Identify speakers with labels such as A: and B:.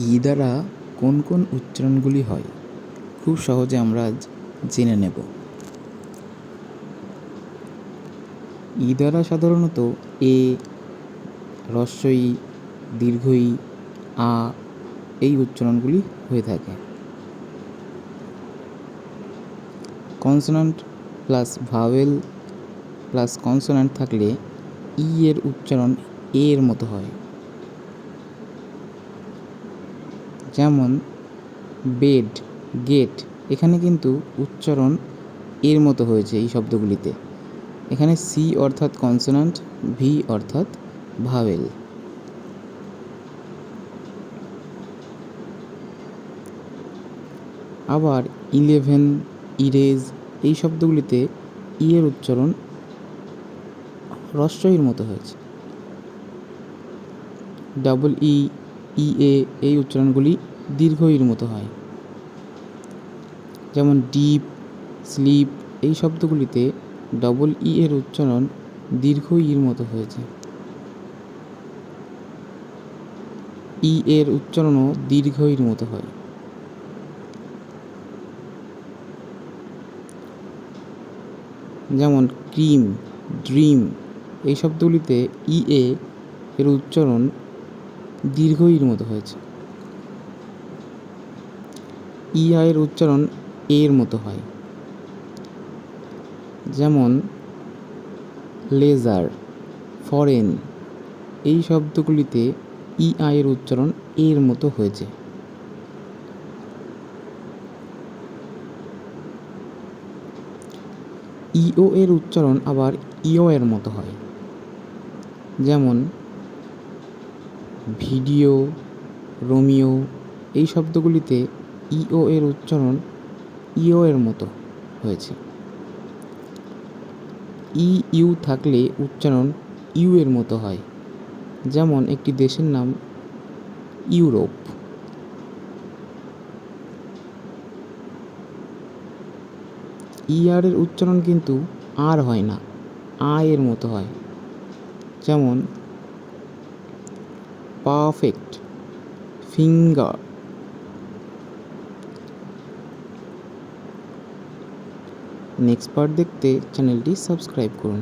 A: ই দ্বারা কোন কোন উচ্চারণগুলি হয়, খুব সহজে আমরা আজ জেনে নেব। ই দ্বারা সাধারণত এ হ্রস্ব ই দীর্ঘ ই আ এই উচ্চারণগুলি হয়ে থাকে। Consonant plus vowel plus consonant থাকলে ই এর উচ্চারণ এর মতো হয়। যেমন বেড গেট এখানে কিন্তু উচ্চারণ এর মতো হয়েছে এই শব্দগুলিতে। এখানে সি অর্থাৎ কনসোনান্ট ভি অর্থাৎ ভাওয়েল আবার ইলেভেন ইরেজ এই শব্দগুলিতে ই এর উচ্চারণ হ্রস্বইর মতো হয়েছে। ডাবল ই ই এ এই উচ্চারণগুলি দীর্ঘ ইর মতো হয়। যেমন ডিপ স্লিপ এই শব্দগুলিতে ডবল ই এর উচ্চারণ দীর্ঘ ইর মতো হয়েছে। ই এর উচ্চারণও দীর্ঘ ইর মতো হয়। যেমন ক্রিম ড্রিম এই শব্দগুলিতে ই এ এর উচ্চারণ দীর্ঘ ইর মতো হয়েছে। ই আয়ের উচ্চারণ এর মতো হয়। যেমন, লেজার, ফরেন, এই শব্দগুলিতে ই আয়ের উচ্চারণ এর মতো হয়েছে। ইও এর উচ্চারণ আবার ইও এর মতো হয়। যেমন ভিডিও, রোমিও এই শব্দগুলিতে ইও এর উচ্চারণ ইও এর মতো হয়েছে। ই ইউ থাকলে উচ্চারণ ইউ এর মতো হয়, যেমন একটি দেশের নাম ইউরোপ। ই আর এর উচ্চারণ কিন্তু আর হয় না, আ এর মতো হয়, যেমন পারফেক্ট ফিঙ্গার নেক্সট পার্ট দেখতে চ্যানেলটি সাবস্ক্রাইব করুন।